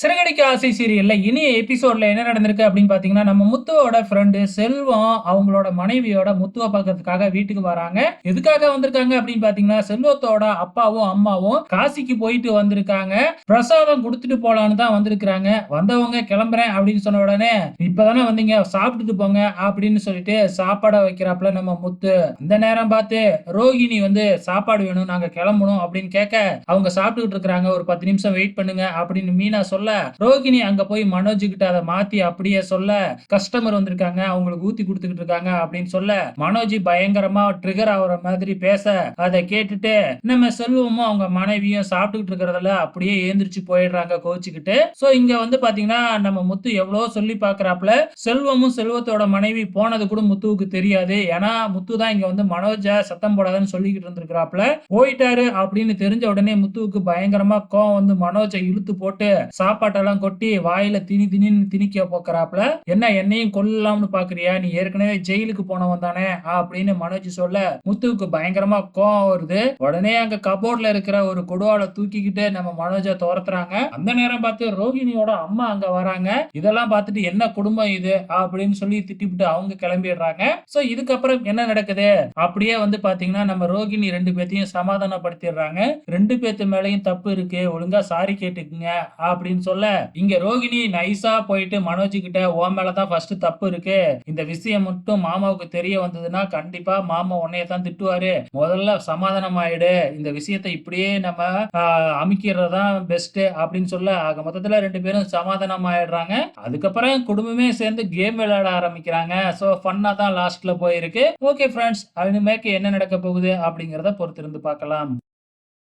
சிறகடிக்க ஆசை சீரியல்ல இனி எபிசோட்ல என்ன நடந்திருக்கு அப்படின்னு பாத்தீங்கன்னா நம்ம முத்துவோட ஃப்ரெண்டு செல்வம் அவங்களோட மனைவியோட முத்துவ பார்க்கறதுக்காக வீட்டுக்கு வராங்க. எதுக்காக வந்திருக்காங்க அப்படின்னு பாத்தீங்கன்னா செல்வத்தோட அப்பாவும் அம்மாவும் காசிக்கு போயிட்டு வந்திருக்காங்க. பிரசாதம் கொடுத்துட்டு போலான்னு தான் வந்திருக்கிறாங்க. வந்தவங்க கிளம்புறேன் அப்படின்னு சொன்ன உடனே இப்பதானே வந்தீங்க? சாப்பிட்டுட்டு போங்க அப்படின்னு சொல்லிட்டு சாப்பாட வைக்கிறாப்புல நம்ம முத்து. அந்த நேரம் பார்த்து ரோகிணி வந்து சாப்பாடு வேணும் நாங்க கிளம்பணும் அப்படின்னு கேட்க அவங்க சாப்பிட்டுக்கிட்டு இருக்காங்க ஒரு பத்து நிமிஷம் வெயிட் பண்ணுங்க அப்படின்னு மீனா சொல்ல சொல்ல ரோகிணி அங்க போய் மனோஜ் கிட்ட அதை மாத்தி அப்படியே சொல்ல கஸ்டமர் வந்திருக்காங்க அவங்களுக்கு ஊத்தி கொடுத்துக்கிட்டு இருக்காங்க அப்படின்னு சொல்ல மனோஜ் பயங்கரமா ட்ரிகர் ஆகுற மாதிரி பேச அதை கேட்டுட்டு நம்ம செல்வமும் அவங்க மனைவியும் சாப்பிட்டுக்கிட்டு இருக்கிறதுல அப்படியே ஏந்திரிச்சு போயிடுறாங்க கோச்சுக்கிட்டு. சோ இங்க வந்து பாத்தீங்கன்னா நம்ம முத்து எவ்வளவு சொல்லி பாக்குறாப்புல செல்வமும் செல்வத்தோட மனைவி போனது கூட முத்துவுக்கு தெரியாது. ஏன்னா முத்து தான் இங்க வந்து மனோஜ சத்தம் போடாதன்னு சொல்லிக்கிட்டு இருந்திருக்கிறாப்புல. போயிட்டாரு அப்படின்னு தெரிஞ்ச உடனே முத்துவுக்கு பயங்கரமா கோவம் வந்து மனோஜை இழுத்து போட்டு சாப்பாட்டெல்லாம் கொட்டி வாயில திணி திணின்னு திணிக்க போக்குறாப்புல என்ன என்னையும் கொல்லலாம்னு பாக்குறியா? நீ ஏற்கனவே ஜெயிலுக்கு போனவன் தானே? அப்படின்னு மனோஜ் சொல்ல முத்துவுக்கு பயங்கரமா கோவம் வருது. உடனே அங்க கபோர்ட்ல இருக்கிற ஒரு கொடுவால தூக்கிக்கிட்டு நம்ம மனோஜை துரத்துறாங்க. அந்த நேரம் பார்த்து ரோகிணியோட அம்மா அங்க வராங்க. இதெல்லாம் பார்த்துட்டு என்ன குடும்பம் இது? அப்படின்னு சொல்லி திட்டிவிட்டு அவங்க கிளம்பிடுறாங்க. சோ இதுக்கப்புறம் என்ன நடக்குது? அப்படியே வந்து பாத்தீங்கன்னா நம்ம ரோகிணி ரெண்டு பேர்த்தையும் சமாதானப்படுத்திடுறாங்க. ரெண்டு பேர்த்து மேலயும் தப்பு இருக்கு. ஒழுங்கா சாரி கேட்டுக்குங்க அப்படின்னு சொல்ல இங்க ரோகிணி நைஸா போயிட்டு மனோஜ் கிட்ட ஓ மேலதான் ஃபர்ஸ்ட் தப்பு இருக்கு. இந்த விஷயம் மட்டும் மாமாவுக்கு தெரிய வந்ததுன்னா கண்டிப்பா மாமா உன்னைய தான் திட்டுவாரு. முதல்ல சமாதானம் ஆயிடு இந்த விஷயத்தை இப்படியே நம்ம அமைக்கிறதான் பெஸ்ட் அப்படின்னு சொல்ல ஆக மொத்தத்துல ரெண்டு பேரும் சமாதானம் ஆயிடுறாங்க அதுக்கப்புறம் குடும்பமே சேர்ந்து கேம் விளையாட ஆரம்பிக்கிறாங்க. ஸோ ஃபன்னா தான் லாஸ்ட்ல போயிருக்கு. ஓகே ஃப்ரெண்ட்ஸ் இனிமேக்கு என்ன நடக்க போகுது அப்படிங்கிறத பொறுத்திருந்து பார்க்கலாம்.